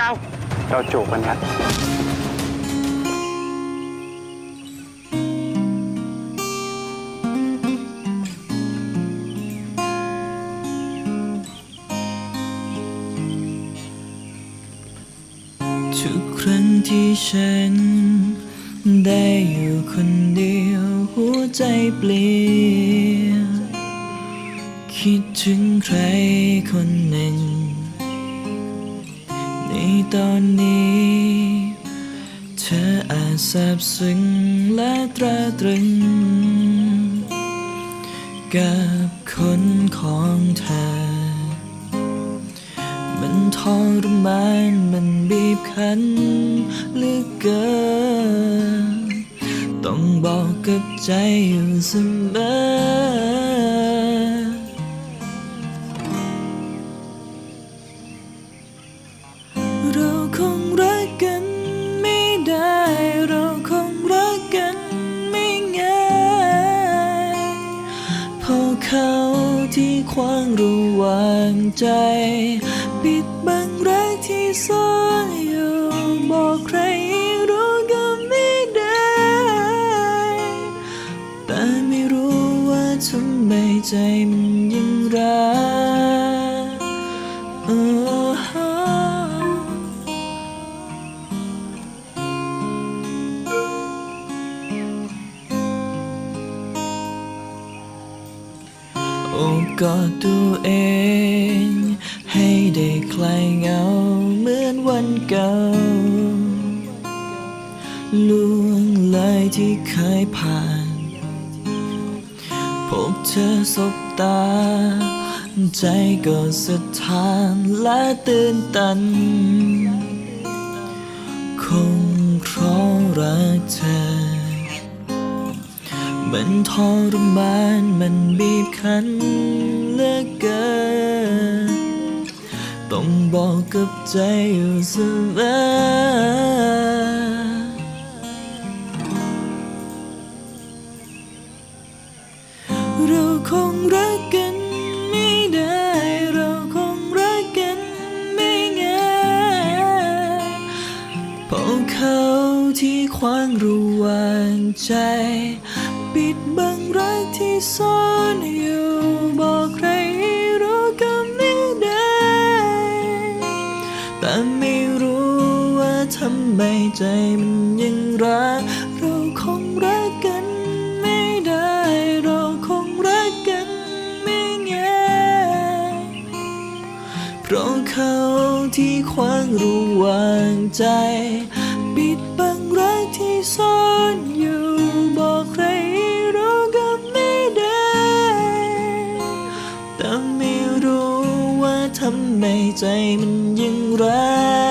ดาว เราจูบกันครับทุกครั้งที่ฉัน ได้อยู่คนเดียว หัวใจเปลี่ยนคิดถึงใครคนหนึ่ง ในตอนนี้ เธออาจสับสนและตราตรึง กับคนของเธอ มันทรมานมันบีบคั้นเหลือเกิน ต้องบอกกับใจอยู่เสมอ พอเขาที่ขวางระหว่างใจ ปิดบังรักที่ซ่อนอยู่ บอกใครรู้ก็ไม่ได้ แต่ไม่รู้ว่าทำไมใจมันยังรัก โอ้โหโอ้กอดตัวเอง ให้ได้คลายเหงาเหมือนวันเก่าล่วงเลยที่เคยผ่าน พบเธอสบตา ใจก็สะท้านและตื่นตัน คงเพราะรักเธอ มันทรมานมันบี คั้นเหลือเกิน ต้องบอกกับใจอยู่เสมอเราคงรักกันไม่ได้ เราคงรักกันไม่ง่ายเพราะเขาที่ขวางระหว่างใจ ปิดบังรักที่ซ่อนอยู่บอกใครให้รู้ก็ไม่ได้ แต่ไม่รู้ว่าทำไมใจมันยังรัก เราคงรักกันไม่ได้ เราคงรักกันไม่ง่ายเพราะเขาที่ขวางระหว่างใจ ปิด ว่าทำไมใจมันยังรัก